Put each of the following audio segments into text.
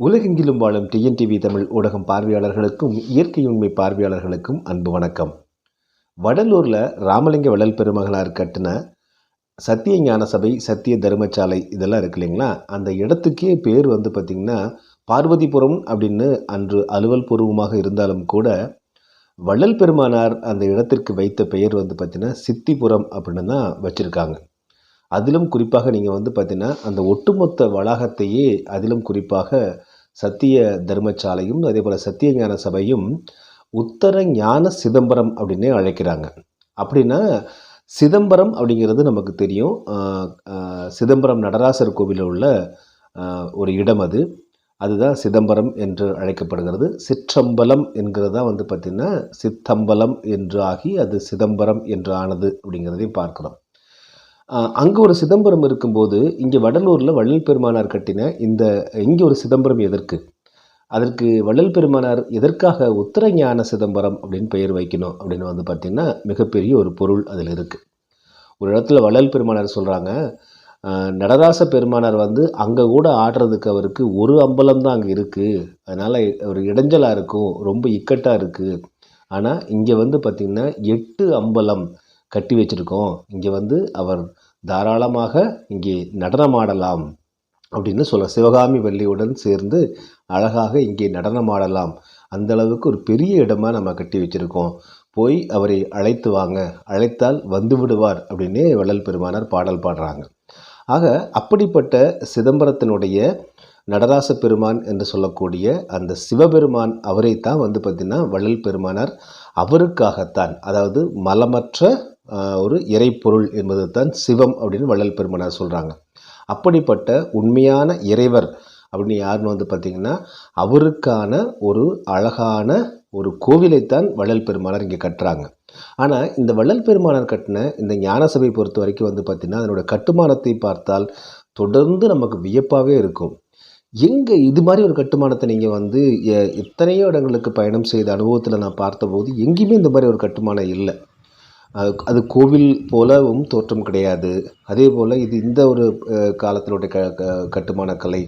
உலகெங்கிலும் வாழும் டிஎன்டிவி தமிழ் ஊடகம் பார்வையாளர்களுக்கும் இயற்கை உண்மை பார்வையாளர்களுக்கும் அன்பு வணக்கம். வடலூரில் ராமலிங்க வள்ளல் பெருமகளார் கட்டின சத்திய ஞான சபை சத்திய தர்மசாலை இதெல்லாம் இருக்கு இல்லைங்களா? அந்த இடத்துக்கே பேர் வந்து பார்த்திங்கன்னா பார்வதிபுரம் அப்படின்னு அன்று அலுவல் பூர்வமாக இருந்தாலும் கூட வள்ளல் பெருமானார் அந்த இடத்திற்கு வைத்த பெயர் வந்து பார்த்திங்கன்னா சித்திபுரம் அப்படின்னு தான் வச்சுருக்காங்க. அதிலும் குறிப்பாக நீங்கள் வந்து பார்த்தீங்கன்னா அந்த ஒட்டுமொத்த வளாகத்தையே அதிலும் குறிப்பாக சத்திய தர்மசாலையும் அதே போல் சத்திய ஞான சபையும் உத்தர ஞான சிதம்பரம் அப்படின்னே அழைக்கிறாங்க. அப்படின்னா சிதம்பரம் அப்படிங்கிறது நமக்கு தெரியும். சிதம்பரம் நடராசர் கோவிலில் உள்ள ஒரு இடம் அது. அதுதான் சிதம்பரம் என்று அழைக்கப்படுகிறது. சிற்றம்பலம் என்கிறது தான் வந்து பார்த்திங்கன்னா சித்தம்பலம் என்று ஆகி அது சிதம்பரம் என்று ஆனது அப்படிங்கிறதையும் பார்க்குறோம். அங்கே ஒரு சிதம்பரம் இருக்கும்போது இங்கே வடலூரில் வள்ளல் பெருமானார் கட்டின இந்த இங்கே ஒரு சிதம்பரம் எதற்கு? அதற்கு வள்ளல் பெருமானார் எதற்காக உத்தரஞான சிதம்பரம் அப்படின்னு பெயர் வைக்கணும் அப்படின்னு வந்து பார்த்திங்கன்னா மிகப்பெரிய ஒரு பொருள் அதில் இருக்குது ஒரு இடத்துல வள்ளல் பெருமானார் சொல்கிறாங்க நடராச பெருமானார் வந்து அங்கே கூட ஆடுறதுக்கு அவருக்கு ஒரு அம்பலம் தான் அங்கே இருக்குது அதனால் ஒரு இடைஞ்சலாக இருக்கும் ரொம்ப இக்கட்டாக இருக்குது ஆனால் இங்கே வந்து பார்த்திங்கன்னா எட்டு அம்பலம் கட்டி வச்சுருக்கோம். இங்கே வந்து அவர் தாராளமாக இங்கே நடனமாடலாம் அப்படின்னு சொல்ல சிவகாமி வள்ளியுடன் சேர்ந்து அழகாக இங்கே நடனமாடலாம். அந்த அளவுக்கு ஒரு பெரிய இடமாக நம்ம கட்டி வச்சுருக்கோம். போய் அவரை அழைத்து வாங்க. அழைத்தால் வந்து விடுவார் அப்படின்னே வள்ளல் பெருமானார் பாடல் பாடுறாங்க. ஆக அப்படிப்பட்ட சிதம்பரத்தினுடைய நடராச பெருமான் என்று சொல்லக்கூடிய அந்த சிவபெருமான் அவரை தான் வந்து பார்த்திங்கன்னா வள்ளல் பெருமானார் அவருக்காகத்தான் அதாவது மலமற்ற ஒரு இறைப்பொருள் என்பது தான் சிவம் அப்படின்னு வள்ளல் பெருமனார் சொல்கிறாங்க அப்படிப்பட்ட உண்மையான இறைவர் அப்படின்னு யாருன்னு வந்து பார்த்திங்கன்னா அவருக்கான ஒரு அழகான ஒரு கோவிலைத்தான் வள்ளல் பெருமானார் இங்கே கட்டுறாங்க. ஆனால் இந்த வள்ளல் பெருமானார் கட்டின இந்த ஞானசபை பொறுத்த வரைக்கும் வந்து பார்த்திங்கன்னா அதனோட கட்டுமானத்தை பார்த்தால் தொடர்ந்து நமக்கு வியப்பாகவே இருக்கும். எங்கே இது மாதிரி ஒரு கட்டுமானத்தை நீங்கள் வந்து எத்தனையோ இடங்களுக்கு பயணம் செய்த அனுபவத்தில் நான் பார்த்தபோது எங்கேயுமே இந்த மாதிரி ஒரு கட்டுமானம் இல்லை. அது கோவில் போலவும் தோற்றம் கிடையாது. அதே போல் இது இந்த ஒரு காலத்தினுடைய க கட்டுமான கலை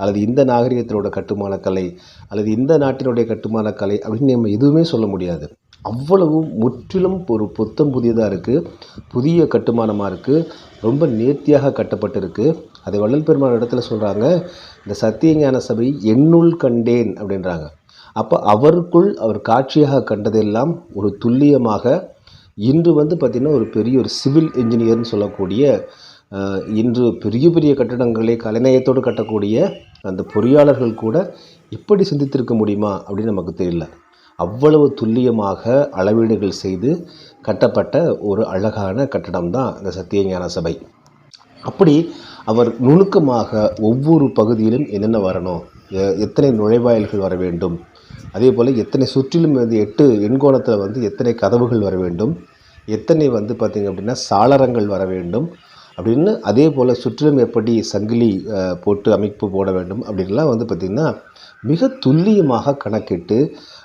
அல்லது இந்த நாகரிகத்தினோட கட்டுமானக்கலை அல்லது இந்த நாட்டினுடைய கட்டுமானக்கலை அப்படின்னு நம்ம எதுவுமே சொல்ல முடியாது. அவ்வளவு முற்றிலும் ஒரு புத்தம் புதியதாக இருக்குது புதிய கட்டுமானமாக இருக்குது ரொம்ப நேர்த்தியாக கட்டப்பட்டிருக்கு. அதை வள்ளல் பெருமாள் இடத்துல சொல்கிறாங்க இந்த சத்தியஞான சபை என்னுள் கண்டேன் அப்படின்றாங்க. அப்போ அவருக்குள் அவர் காட்சியாக கண்டதெல்லாம் ஒரு துல்லியமாக இன்று வந்து பார்த்திங்கன்னா ஒரு பெரிய ஒரு சிவில் இன்ஜினியர்னு சொல்லக்கூடிய இன்று பெரிய பெரிய கட்டடங்களை கலைநயத்தோடு கட்டக்கூடிய அந்த பொறியாளர்கள் கூட இப்படி சிந்தித்திருக்க முடியுமா அப்படின்னு நமக்கு தெரியல. அவ்வளவு துல்லியமாக அளவீடுகள் செய்து கட்டப்பட்ட ஒரு அழகான கட்டடம் தான் இந்த சத்தியஞான சபை. அப்படி அவர் நுணுக்கமாக ஒவ்வொரு பகுதியிலும் என்னென்ன வரணும்? எத்தனை நுழைவாயில்கள் வர வேண்டும்? அதே போல் எத்தனை சுற்றிலும் வந்து எட்டு எண்கோணத்தில் வந்து எத்தனை கதவுகள் வர வேண்டும் எத்தனை வந்து பார்த்திங்க அப்படின்னா சாளரங்கள் வர வேண்டும் அப்படின்னு அதே போல் சுற்றிலும் எப்படி சங்கிலி போட்டு அமைப்பு போட வேண்டும் அப்படின்லாம் வந்து பார்த்திங்கன்னா மிக துல்லியமாக கணக்கிட்டு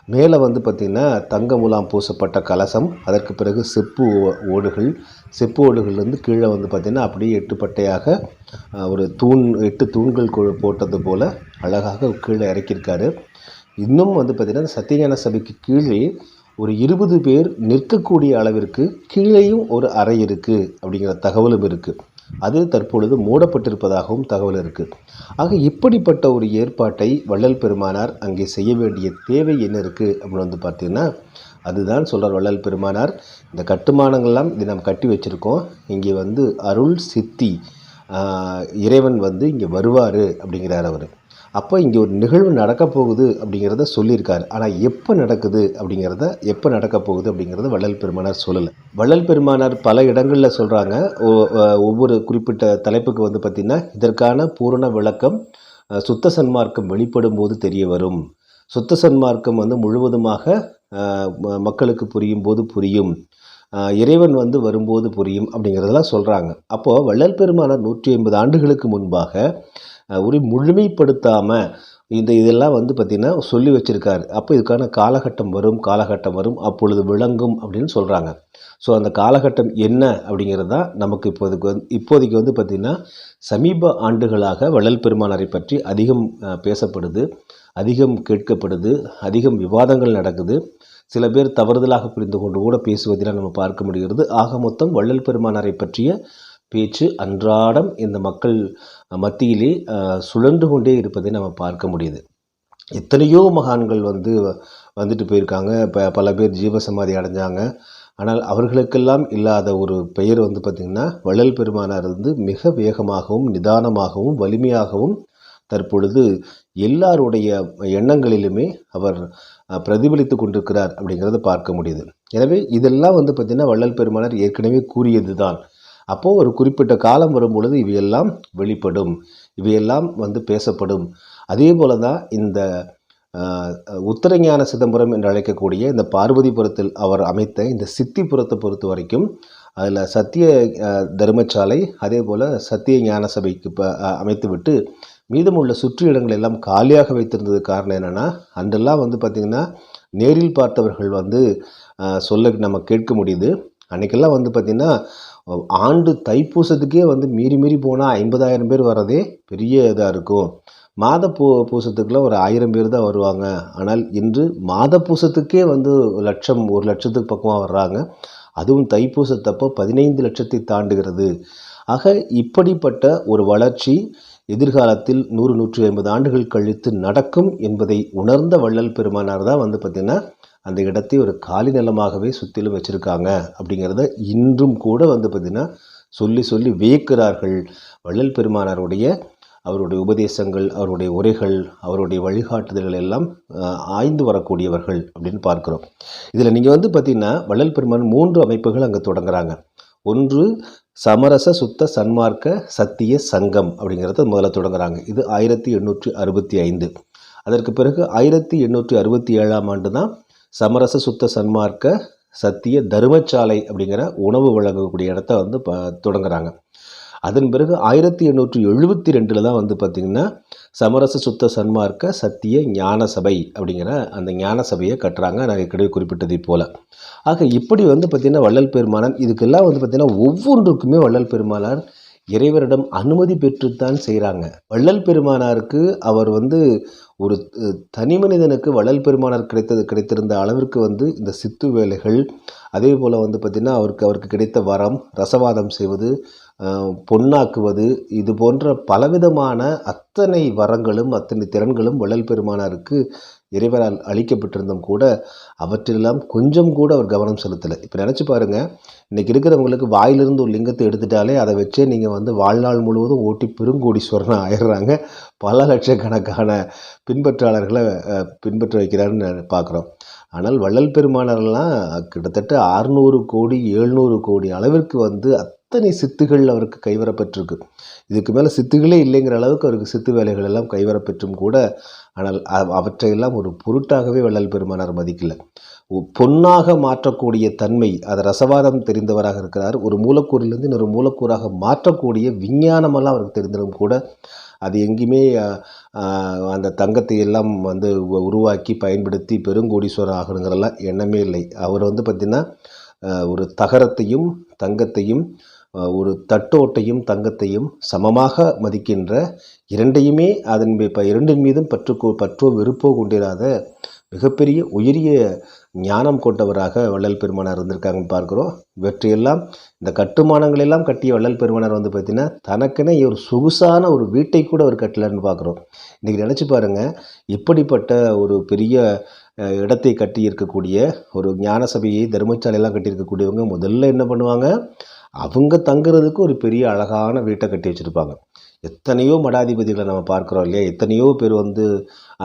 மேலே வந்து பார்த்திங்கன்னா தங்க முலாம் பூசப்பட்ட கலசம் அதற்கு பிறகு செப்பு ஓடுகள் செப்பு ஓடுகள்லேருந்து கீழே வந்து பார்த்திங்கன்னா அப்படியே எட்டுப்பட்டையாக ஒரு தூண் எட்டு தூண்கள் போட்டது போல் அழகாக கீழே இறக்கியிருக்காரு. இன்னும் வந்து பார்த்திங்கன்னா சத்தியஞான சபைக்கு கீழே ஒரு இருபது பேர் நிற்கக்கூடிய அளவிற்கு கீழேயும் ஒரு அறை இருக்குது அப்படிங்கிற தகவலும் இருக்குது அது தற்பொழுது மூடப்பட்டிருப்பதாகவும் தகவல் இருக்குது ஆக இப்படிப்பட்ட ஒரு ஏற்பாட்டை வள்ளல் பெருமானார் அங்கே செய்ய வேண்டிய தேவை என்ன இருக்குது அப்படின்னு வந்து பார்த்திங்கன்னா அதுதான் சொல்கிறார் வள்ளல் பெருமானார். இந்த கட்டுமானங்கள்லாம் இது நம்ம கட்டி வச்சுருக்கோம். இங்கே வந்து அருள் சித்தி இறைவன் வந்து இங்கே வருவார் அப்படிங்கிறார் அவர். அப்போ இங்கே ஒரு நிகழ்வு நடக்க போகுது அப்படிங்கிறத சொல்லியிருக்காரு. ஆனால் எப்போ நடக்குது அப்படிங்கிறத எப்போ நடக்க போகுது அப்படிங்கிறத வள்ளல் பெருமானார் சொல்லலை. வள்ளல் பெருமானார் பல இடங்களில் சொல்கிறாங்க ஒவ்வொரு குறிப்பிட்ட தலைப்புக்கு வந்து பார்த்திங்கன்னா இதற்கான பூரண விளக்கம் சுத்த சன்மார்க்கம் வெளிப்படும் போது தெரிய வரும். சுத்த சன்மார்க்கம் வந்து முழுவதுமாக மக்களுக்கு புரியும் போது புரியும். இறைவன் வந்து வரும்போது புரியும் அப்படிங்கிறதெல்லாம் சொல்கிறாங்க அப்போது வள்ளல் பெருமானார் நூற்றி ஐம்பது ஆண்டுகளுக்கு முன்பாக உரி முழுமைப்படுத்தாமல் இந்த இதெல்லாம் வந்து பார்த்திங்கன்னா சொல்லி வச்சுருக்காரு. அப்போ இதுக்கான காலகட்டம் வரும் காலகட்டம் வரும் அப்பொழுது விளங்கும் அப்படின்னு சொல்கிறாங்க ஸோ அந்த காலகட்டம் என்ன அப்படிங்கிறது தான் நமக்கு இப்போதைக்கு வந்து இப்போதைக்கு வந்து பார்த்திங்கன்னா சமீப ஆண்டுகளாக வள்ளல் பெருமானாரை பற்றி அதிகம் பேசப்படுது அதிகம் கேட்கப்படுது அதிகம் விவாதங்கள் நடக்குது. சில பேர் தவறுதலாக புரிந்து கொண்டு கூட பேசுவதெல்லாம் நம்ம பார்க்க முடிகிறது. ஆக மொத்தம் வள்ளல் பெருமானாரை பற்றிய பேச்சு அன்றாடம் இந்த மக்கள் மத்தியிலே சுழன்று கொண்டே இருப்பதை நம்ம பார்க்க முடியுது. எத்தனையோ மகான்கள் வந்து வந்துட்டு போயிருக்காங்க. இப்போ பல பேர் ஜீவசமாதி அடைஞ்சாங்க. ஆனால் அவர்களுக்கெல்லாம் இல்லாத ஒரு பெயர் வந்து பார்த்திங்கன்னா வள்ளல் பெருமானார் வந்து மிக வேகமாகவும் நிதானமாகவும் வலிமையாகவும் தற்பொழுது எல்லாருடைய எண்ணங்களிலுமே அவர் பிரதிபலித்து கொண்டிருக்கிறார் அப்படிங்கிறத பார்க்க முடியுது. எனவே இதெல்லாம் வந்து பார்த்திங்கன்னா வள்ளல் பெருமானார் ஏற்கனவே கூறியது தான் அப்போது ஒரு குறிப்பிட்ட காலம் வரும் பொழுது இவையெல்லாம் வெளிப்படும். இவையெல்லாம் வந்து பேசப்படும். அதே போல தான் இந்த உத்தரஞான சிதம்பரம் என்று அழைக்கக்கூடிய இந்த பார்வதிபுரத்தில் அவர் அமைத்த இந்த சித்திபுரத்தை பொறுத்த வரைக்கும் அதில் சத்திய தர்மசாலை அதே போல் சத்திய ஞான சபைக்கு இப்போ அமைத்துவிட்டு மீதமுள்ள சுற்று இடங்கள் எல்லாம் காலியாக வைத்திருந்தது காரணம் என்னென்னா அன்றெல்லாம் வந்து பார்த்திங்கன்னா நேரில் பார்த்தவர்கள் வந்து சொல்ல நம்ம கேட்க முடியுது. அன்றைக்கெல்லாம் வந்து பார்த்திங்கன்னா ஆண்டு தைப்பூசத்துக்கே வந்து மீறி மீறி போனால் ஐம்பதாயிரம் பேர் வர்றதே பெரிய இதாக இருக்கும். மாத பூ பூசத்துக்குலாம் ஒரு ஆயிரம் பேர் தான் வருவாங்க. ஆனால் இன்று மாத பூசத்துக்கே வந்து ஒரு லட்சம் ஒரு லட்சத்துக்கு பக்கமாக வர்றாங்க. அதுவும் தைப்பூசத்தப்போ பதினைந்து லட்சத்தை தாண்டுகிறது. ஆக இப்படிப்பட்ட ஒரு வளர்ச்சி எதிர்காலத்தில் நூறு நூற்றி ஐம்பது ஆண்டுகள் கழித்து நடக்கும் என்பதை உணர்ந்த வள்ளல் பெருமானார் தான் வந்து பார்த்திங்கன்னா அந்த இடத்தை ஒரு காலி நிலமாகவே சுற்றிலும் வச்சுருக்காங்க. அப்படிங்கிறத இன்றும் கூட வந்து பார்த்திங்கன்னா சொல்லி சொல்லி வியக்கிறார்கள். வள்ளல் பெருமானாருடைய அவருடைய உபதேசங்கள் அவருடைய உரைகள் அவருடைய வழிகாட்டுதல்கள் எல்லாம் ஆய்ந்து வரக்கூடியவர்கள் அப்படின்னு பார்க்குறோம். இதில் நீங்கள் வந்து பார்த்திங்கன்னா வள்ளல் பெருமான் மூன்று அமைப்புகள் அங்கே தொடங்குறாங்க. ஒன்று சமரச சுத்த சன்மார்க்க சத்திய சங்கம் அப்படிங்கிறத முதல்ல தொடங்குறாங்க. இது ஆயிரத்தி எண்ணூற்றி அறுபத்தி ஐந்து. அதற்கு பிறகு ஆயிரத்தி எண்ணூற்றி அறுபத்தி ஏழாம் ஆண்டு தான் சமரச சுத்த சன்மார்க்க சத்திய தர்மசாலை அப்படிங்கிற உணவு வழங்கக்கூடிய இடத்த வந்து ப தொடங்குறாங்க. அதன் பிறகு ஆயிரத்தி எண்ணூற்றி எழுபத்தி ரெண்டில் தான் வந்து பார்த்திங்கன்னா சமரச சுத்த சன்மார்க்க சத்திய ஞான சபை அப்படிங்கிற அந்த ஞான சபையை கட்டுறாங்க. நான் ஏற்கனவே குறிப்பிட்டதை போல். ஆக இப்படி வந்து பார்த்திங்கன்னா வள்ளல் பெருமானார் இதுக்கெல்லாம் வந்து பார்த்திங்கன்னா ஒவ்வொன்றுக்குமே வள்ளல் பெருமானார் இறைவரிடம் அனுமதி பெற்றுத்தான் செய்கிறாங்க வள்ளல் பெருமானாருக்கு அவர் வந்து ஒரு தனி மனிதனுக்கு வள்ளல் பெருமானார் கிடைத்தது கிடைத்திருந்த அளவிற்கு வந்து இந்த சித்து வேலைகள் அதே போல் வந்து பார்த்திங்கன்னா அவருக்கு அவருக்கு கிடைத்த வரம் ரசவாதம் செய்வது பொன்னாக்குவது இது போன்ற பலவிதமான அத்தனை வரங்களும் அத்தனை திறன்களும் வள்ளல் பெருமானாருக்கு இறைவரால் அளிக்கப்பட்டிருந்தும் கூட அவற்றெல்லாம் கொஞ்சம் கூட அவர் கவனம் செலுத்தலை. இப்போ நினச்சி பாருங்கள் இன்றைக்கி இருக்கிறவங்களுக்கு வாயிலிருந்து ஒரு லிங்கத்தை எடுத்துட்டாலே அதை வச்சே நீங்கள் வந்து வாழ்நாள் முழுவதும் ஓட்டி பெருங்கோடீஸ்வரன் ஆயிடுறாங்க. பல லட்சக்கணக்கான பின்பற்றாளர்களை பின்பற்ற வைக்கிறாருன்னு பார்க்குறோம் ஆனால் வள்ளல் பெருமானர்லாம் கிட்டத்தட்ட அறுநூறு கோடி எழுநூறு கோடி அளவிற்கு வந்து அத்தனை சித்துகள் அவருக்கு கைவரப்பெற்றிருக்கு இதுக்கு மேலே சித்துகளே இல்லைங்கிற அளவுக்கு அவருக்கு சித்து வேலைகள் எல்லாம் கைவரப்பெற்றும் கூட ஆனால் அவ- அவற்றையெல்லாம் ஒரு பொருட்டாகவே வள்ளல் பெருமானார் மதிக்கல. பொன்னாக மாற்றக்கூடிய தன்மை அது ரசவாதம் தெரிந்தவராக இருக்கிறார். ஒரு மூலக்கூறிலிருந்து இன்னொரு மூலக்கூறாக மாற்றக்கூடிய விஞ்ஞானமெல்லாம் அவருக்கு தெரிந்திருக்கும் கூட அது எங்கேயுமே அந்த தங்கத்தை எல்லாம் வந்து உ- உருவாக்கி பயன்படுத்தி பெருங்கோடீஸ்வரர் ஆகணுங்கிறலாம் எண்ணமே இல்லை. அவர் வந்து பார்த்திங்கன்னா ஒரு தகரத்தையும் தங்கத்தையும் ஒரு தட்டோட்டையும் தங்கத்தையும் சமமாக மதிக்கின்ற இரண்டையுமே அதன் இப்போ இரண்டின் மீதும் பற்று பற்றோ வெறுப்போ கொண்டிராத மிகப்பெரிய உயரிய ஞானம் கொண்டவராக வள்ளல் பெருமானார் வந்திருக்காங்கன்னு பார்க்குறோம். இவற்றையெல்லாம் இந்த கட்டுமானங்கள் எல்லாம் கட்டிய வள்ளல் பெருமானார் வந்து பார்த்திங்கன்னா தனக்குன்னு ஒரு சொகுசான ஒரு வீட்டை கூட அவர் கட்டலன்னு பார்க்குறோம். இன்றைக்கி நினச்சி பாருங்கள் இப்படிப்பட்ட ஒரு பெரிய இடத்தை கட்டி இருக்கக்கூடிய ஒரு ஞான சபையை தர்மசாலையெல்லாம் கட்டியிருக்கக்கூடியவங்க முதல்ல என்ன பண்ணுவாங்க? அவங்க தங்குறதுக்கு ஒரு பெரிய அழகான வீட்டை கட்டி வச்சுருப்பாங்க. எத்தனையோ மடாதிபதிகளை நம்ம பார்க்குறோம் இல்லையா? எத்தனையோ பேர் வந்து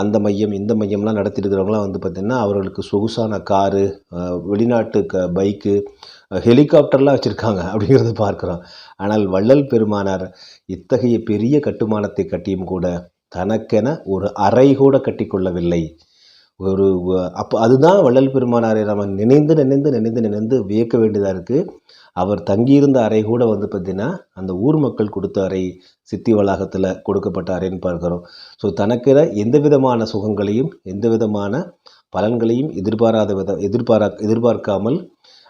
அந்த மையம் இந்த மையம்லாம் நடத்திட்டு இருக்கிறவங்களாம் வந்து பார்த்திங்கன்னா அவர்களுக்கு சொகுசான காரு வெளிநாட்டு க பைக்கு ஹெலிகாப்டர்லாம் வச்சுருக்காங்க அப்படிங்கிறத பார்க்குறோம். ஆனால் வள்ளல் பெருமானார் இத்தகைய பெரிய கட்டுமானத்தை கட்டியும் கூட தனக்கென ஒரு அறை கூட கட்டிக்கொள்ளவில்லை. ஒரு அப்போ அதுதான் வள்ளல் பெருமானாரை நம்ம நினைந்து நினைந்து நினைந்து நினைந்து வியக்க வேண்டியதாக இருக்குது அவர் தங்கியிருந்த அறை கூட வந்து பார்த்திங்கன்னா அந்த ஊர் மக்கள் கொடுத்த அறை சித்தி வளாகத்தில் கொடுக்கப்பட்ட அறைன்னு பார்க்குறோம். ஸோ தனக்கிற எந்த விதமான சுகங்களையும் எந்த விதமான பலன்களையும் எதிர்பாராத வித எதிர்பாரா எதிர்பார்க்காமல்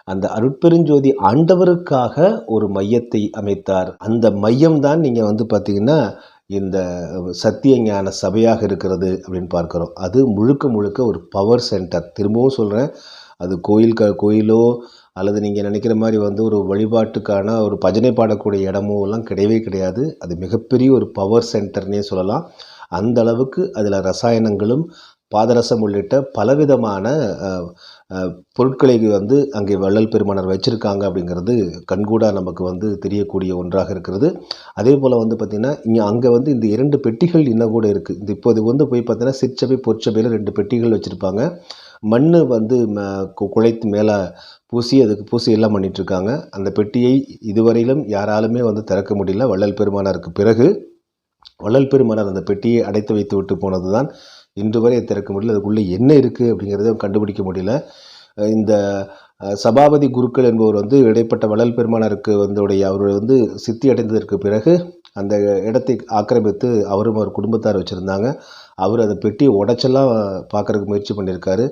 அந்த அருட்பெருஞ்சோதி ஆண்டவருக்காக ஒரு மையத்தை அமைத்தார். அந்த மையம் தான் நீங்கள் வந்து பார்த்தீங்கன்னா இந்த சத்திய ஞான சபையாக இருக்கிறது அப்படின்னு பார்க்குறோம். அது முழுக்க முழுக்க ஒரு பவர் சென்டர் திரும்பவும் சொல்கிறேன் அது கோயில் க கோயிலோ அல்லது நீங்கள் நினைக்கிற மாதிரி வந்து ஒரு வழிபாட்டுக்கான ஒரு பஜனை பாடக்கூடிய இடமோ எல்லாம் கிடையவே கிடையாது. அது மிகப்பெரிய ஒரு பவர் சென்டர்னே சொல்லலாம். அந்த அளவுக்கு அதில் ரசாயனங்களும் பாதரசம் உள்ளிட்ட பலவிதமான பொருட்களை வந்து அங்கே வள்ளல் பெருமானார் வச்சுருக்காங்க அப்படிங்கிறது கண்கூடாக நமக்கு வந்து தெரியக்கூடிய ஒன்றாக இருக்கிறது. அதே போல் வந்து பார்த்திங்கன்னா இங்கே அங்கே வந்து இந்த இரண்டு பெட்டிகள் இன்னும் கூட இருக்குது இந்த இப்போது வந்து போய் பார்த்தீங்கன்னா சிற்சபை பொற்சபையில் ரெண்டு பெட்டிகள் வச்சுருப்பாங்க. மண் வந்து ம- கு- குழைத்து மேலே பூசி அதுக்கு பூசி எல்லாம் பண்ணிகிட்ருக்காங்க அந்த பெட்டியை இதுவரையிலும் யாராலுமே வந்து திறக்க முடியல. வள்ளல் பெருமானாருக்கு பிறகு வள்ளல் பெருமானார் அந்த பெட்டியை அடைத்து வைத்து விட்டு போனது தான் இன்று வரை திறக்க முடியல அதுக்குள்ளே என்ன இருக்குது அப்படிங்கிறத கண்டுபிடிக்க முடியல. இந்த சபாபதி குருக்கள் என்பவர் வந்து இடைப்பட்ட வளல் பெருமானாருக்கு வந்துடைய அவர் வந்து சித்தி அடைந்ததற்கு பிறகு அந்த இடத்தை ஆக்கிரமித்து அவரும் அவர் குடும்பத்தார் வச்சுருந்தாங்க. அவர் அந்த பெட்டியை உடைச்செல்லாம் பார்க்குறதுக்கு முயற்சி பண்ணியிருக்காரு.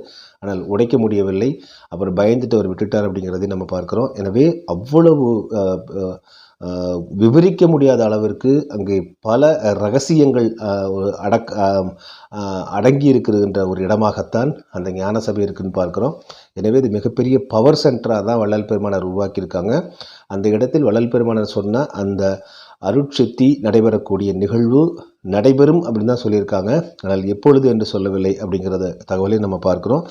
ஆனால் உடைக்க முடியவில்லை. அவர் பயந்துட்டு அவர் விட்டுட்டார் அப்படிங்கிறதையும் நம்ம பார்க்குறோம். எனவே அவ்வளவு விவரிக்க முடியாத அளவிற்கு அங்கே பல ரகசியங்கள் அடக் அடங்கி இருக்கின்ற ஒரு இடமாகத்தான் அந்த ஞான சபை இருக்குன்னு பார்க்குறோம். எனவே இது மிகப்பெரிய பவர் சென்டராக தான் வள்ளல் பெருமானார் உருவாக்கியிருக்காங்க. அந்த இடத்தில் வள்ளல் பெருமானார் சொன்ன அந்த அருட்சக்தி நடைபெறக்கூடிய நிகழ்வு நடைபெறும் அப்படின்னு தான் சொல்லியிருக்காங்க. ஆனால் எப்பொழுது என்று சொல்லவில்லை அப்படிங்கிறத தகவலை நம்ம பார்க்குறோம்.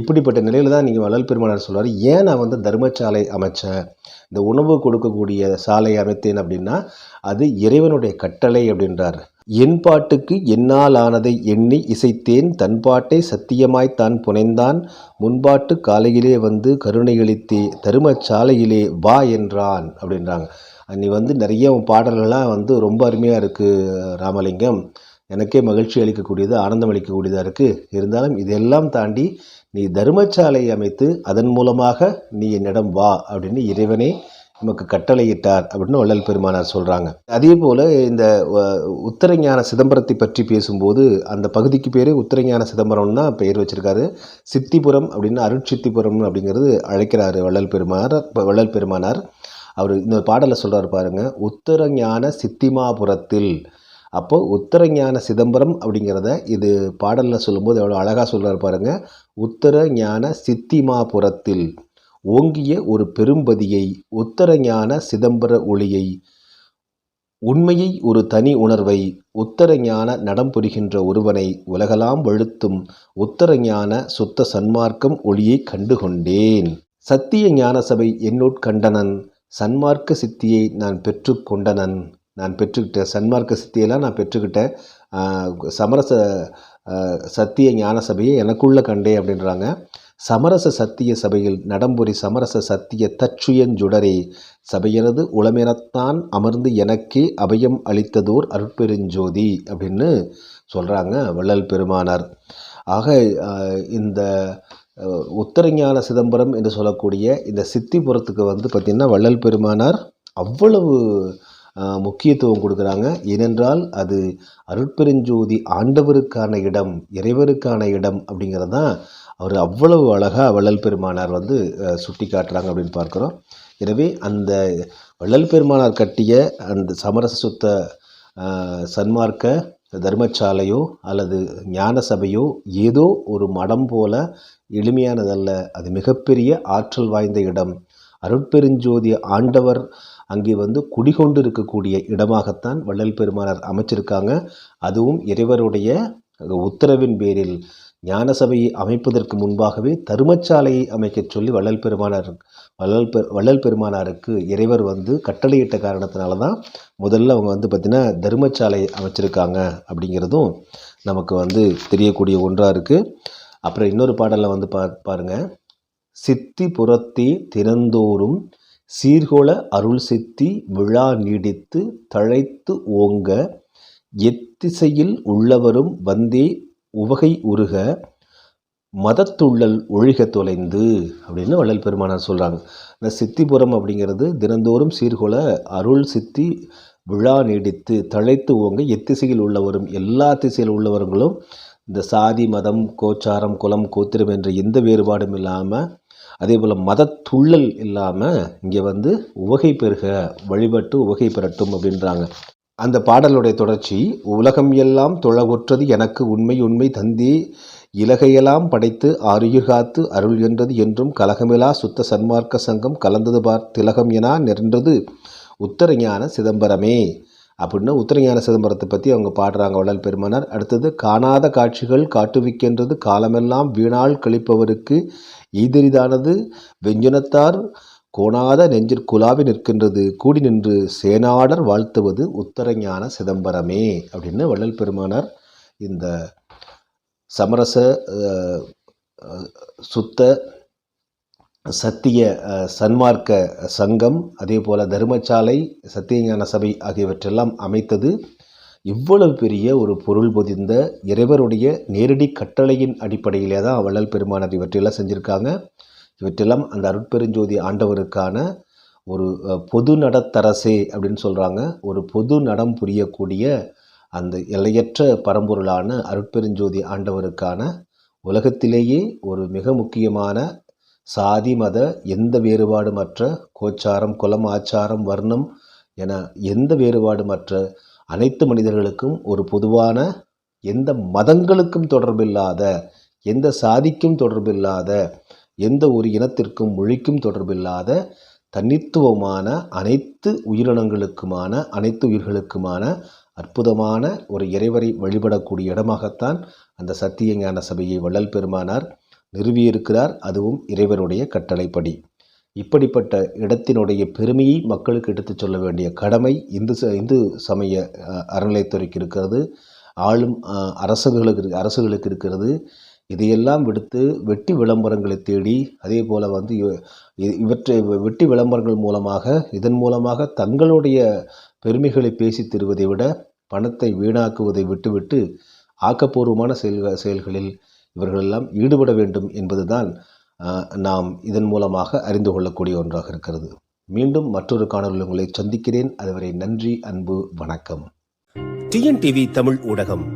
இப்படிப்பட்ட நிலையில் தான் நீங்கள் வள்ளல் பெருமானார் சொல்கிறார் ஏன் நான் வந்து தர்மசாலை அமைச்சேன்? இந்த உணவு கொடுக்கக்கூடிய சாலை அமைத்தேன் அப்படின்னா அது இறைவனுடைய கட்டளை அப்படின்றார். என் பாட்டுக்கு என்னால் ஆனதை எண்ணி இசைத்தேன் தன் பாட்டை சத்தியமாய் தான் புனைந்தான். முன்பாட்டு காலையிலே வந்து கருணையளித்தே தருமச்சாலையிலே வா என்றான் அப்படின்றாங்க. நீ வந்து நிறைய உன் பாடல்கள்லாம் வந்து ரொம்ப அருமையாக இருக்குது ராமலிங்கம். எனக்கே மகிழ்ச்சி அளிக்கக்கூடியது ஆனந்தம் அளிக்கக்கூடியதாக இருக்குது இருந்தாலும் இதெல்லாம் தாண்டி நீ தர்மச்சாலையை அமைத்து அதன் மூலமாக நீ என்னிடம் வா அப்படின்னு இறைவனே நமக்கு கட்டளையிட்டார் அப்படின்னு வள்ளல் பெருமானார் சொல்கிறாங்க அதே போல் இந்த உத்தரஞான சிதம்பரத்தை பற்றி பேசும்போது அந்த பகுதிக்கு பேர் உத்தரஞான சிதம்பரம்னா பெயர் வச்சிருக்காரு. சித்திபுரம் அப்படின்னு அருட்சித்திபுரம் அப்படிங்கிறது அழைக்கிறாரு வள்ளல் பெருமானார் வள்ளல் பெருமானார். அவர் இந்த பாடலை சொல்கிறார் பாருங்கள் உத்தரஞான சித்திமாபுரத்தில். அப்போது உத்தரஞான சிதம்பரம் அப்படிங்கிறத இது பாடலில் சொல்லும்போது எவ்வளோ அழகாக சொல்கிறார் பாருங்கள் உத்தரஞான சித்திமாபுரத்தில் ஓங்கிய ஒரு பெரும்பதியை உத்தரஞான சிதம்பர ஒளியை உண்மையை ஒரு தனி உணர்வை உத்தரஞான நடம் புரிகின்ற ஒருவனை உலகலாம் வழுத்தும் உத்தரஞான சுத்த சன்மார்க்கம் ஒளியை கண்டுகொண்டேன். சத்திய ஞான சபை என்னுட்கண்டனன் சன்மார்க்க சித்தியை நான் பெற்றுக்கொண்டனன் நான் பெற்றுக்கிட்டேன் சன்மார்க்க சித்தியெல்லாம் நான் பெற்றுக்கிட்டேன் சமரச சத்திய ஞான சபையை எனக்குள்ளே கண்டேன் அப்படின்றாங்க. சமரச சத்திய சபையில் நடம்புரி சமரச சத்திய தச்சுயஞ்சுடரே சபையனது உளமெனத்தான் அமர்ந்து எனக்கே அபயம் அளித்ததோர் அருட்பெருஞ்சோதி அப்படின்னு சொல்கிறாங்க வள்ளல் பெருமானார். ஆக இந்த உத்தரஞான சிதம்பரம் என்று சொல்லக்கூடிய இந்த சித்திபுரத்துக்கு வந்து பார்த்திங்கன்னா வள்ளல் பெருமானார் அவ்வளவு முக்கியத்துவம் கொடுக்குறாங்க. ஏனென்றால் அது அருட்பெருஞ்சோதி ஆண்டவருக்கான இடம் இறைவருக்கான இடம் அப்படிங்கிறது தான் அவர் அவ்வளவு அழகாக வள்ளல் பெருமானார் வந்து சுட்டி காட்டுறாங்க அப்படின்னு பார்க்குறோம். எனவே அந்த வள்ளல் பெருமானார் கட்டிய அந்த சமரச சுத்த சன்மார்க்க தர்மசாலையோ அல்லது ஞான சபையோ ஏதோ ஒரு மடம் போல எளிமையானதல்ல. அது மிகப்பெரிய ஆற்றல் வாய்ந்த இடம். அருட்பெருஞ்சோதி ஆண்டவர் அங்கே வந்து குடிகொண்டு இருக்கக்கூடிய இடமாகத்தான் வள்ளல் பெருமானார் அமைச்சிருக்காங்க. அதுவும் இறைவருடைய உத்தரவின் பேரில். ஞான சபையை அமைப்பதற்கு முன்பாகவே தருமச்சாலையை அமைக்கச் சொல்லி வள்ளல் பெருமானார் வள்ளல் பெ வள்ளல் பெருமானாருக்கு இறைவர் வந்து கட்டளையிட்ட காரணத்தினால தான் முதல்ல அவங்க வந்து பார்த்திங்கன்னா தருமச்சாலை அமைச்சிருக்காங்க அப்படிங்கிறதும் நமக்கு வந்து தெரியக்கூடிய ஒன்றாக இருக்குது அப்புறம் இன்னொரு பாடலில் வந்து பா பாருங்க. சித்தி புறத்தே தினந்தோறும் சீர்கோள அருள் சித்தி விழா நீடித்து தழைத்து ஓங்க எத்திசையில் உள்ளவரும் வந்தே உவகை உருக மதத்துள்ளல் ஒழிக தொலைந்து அப்படின்னு வள்ளல் பெருமானார் சொல்கிறாங்க இந்த சித்திபுரம் அப்படிங்கிறது தினந்தோறும் சீர்கொல அருள் சித்தி விழா நீடித்து தழைத்து ஓங்க எத்திசையில் உள்ளவரும் எல்லா திசையில் உள்ளவர்களும் இந்த சாதி மதம் கோச்சாரம் குலம் கோத்திரம் என்ற எந்த வேறுபாடும் இல்லாமல் அதே போல் மதத்துள்ளல் இல்லாமல் இங்கே வந்து உவகை பெருக வழிபட்டு உவகை பெறட்டும் அப்படின்றாங்க. அந்த பாடலுடைய தொடர்ச்சி உலகம் எல்லாம் தொழகொற்றது எனக்கு உண்மை உண்மை தந்தி இலகையெல்லாம் படைத்து ஆருயிர் காத்து அருள் என்றது என்றும் கலகமிலா சுத்த சன்மார்க்க சங்கம் கலந்தது பார் திலகம் என நின்றது உத்தரஞான சிதம்பரமே அப்படின்னு உத்தரஞான சிதம்பரத்தை பற்றி அவங்க பாடுறாங்க வள்ளல் பெருமனார் அடுத்தது காணாத காட்சிகள் காட்டுவிக்கின்றது காலமெல்லாம் வீணால் கழிப்பவருக்கு ஈதரிதானது வெஞ்சுனத்தார் கோணாத நெஞ்சிற் குலாவி நிற்கின்றது. கூடி நின்று சேனாடர் வாழ்த்துவது உத்தரஞான சிதம்பரமே அப்படின்னு வள்ளல் பெருமானார் இந்த சமரச சுத்த சத்திய சன்மார்க்க சங்கம் அதே போல் தர்மசாலை சத்தியஞான சபை ஆகியவற்றெல்லாம் அமைத்தது. இவ்வளவு பெரிய ஒரு பொருள் பொதிந்த இறைவருடைய நேரடி கட்டளையின் அடிப்படையிலே தான் வள்ளல் பெருமானார் இவற்றையெல்லாம் செஞ்சுருக்காங்க. இவற்றெல்லாம் அந்த அருட்பெருஞ்சோதி ஆண்டவருக்கான ஒரு பொது நடத்தரசே அப்படின்னு சொல்கிறாங்க ஒரு பொது நடம் புரியக்கூடிய அந்த எல்லையற்ற பரம்பொருளான அருட்பெருஞ்சோதி ஆண்டவருக்கான உலகத்திலேயே ஒரு மிக முக்கியமான சாதி மத எந்த வேறுபாடுமற்ற கோச்சாரம் குலம் ஆச்சாரம் வர்ணம் என எந்த வேறுபாடுமற்ற அனைத்து மனிதர்களுக்கும் ஒரு பொதுவான எந்த மதங்களுக்கும் தொடர்பில்லாத எந்த சாதிக்கும் தொடர்பில்லாத எந்த ஒரு இனத்திற்கும் மொழிக்கும் தொடர்பில்லாத தனித்துவமான அனைத்து உயிரினங்களுக்குமான அனைத்து உயிர்களுக்குமான அற்புதமான ஒரு இறைவரை வழிபடக்கூடிய இடமாகத்தான் அந்த சத்திய ஞான சபையை வள்ளல் பெருமானார் நிறுவியிருக்கிறார். அதுவும் இறைவனுடைய கட்டளைப்படி. இப்படிப்பட்ட இடத்தினுடைய பெருமையை மக்களுக்கு எடுத்துச் சொல்ல வேண்டிய கடமை இந்து ச இந்து சமய அறநிலையத்துறைக்கு அறநிலைத்துறைக்கு இருக்கிறது. ஆளும் அரசுகளுக்கு அரசுகளுக்கு இருக்கிறது. இதையெல்லாம் விடுத்து வெட்டி விளம்பரங்களை தேடி அதே போல் வந்து இவ- இ- இவற்றை வெட்டி விளம்பரங்கள் மூலமாக இதன் மூலமாக தங்களுடைய பெருமைகளை பேசித் தருவதை விட பணத்தை வீணாக்குவதை விட்டுவிட்டு ஆக்கப்பூர்வமான செயல் செயல்களில் இவர்களெல்லாம் ஈடுபட வேண்டும் என்பதுதான் நாம் இதன் மூலமாக அறிந்து கொள்ளக்கூடிய ஒன்றாக இருக்கிறது. மீண்டும் மற்றொரு காணொலி உங்களை சந்திக்கிறேன். அதுவரை நன்றி அன்பு வணக்கம். டிஎன்டிவி தமிழ் ஊடகம்.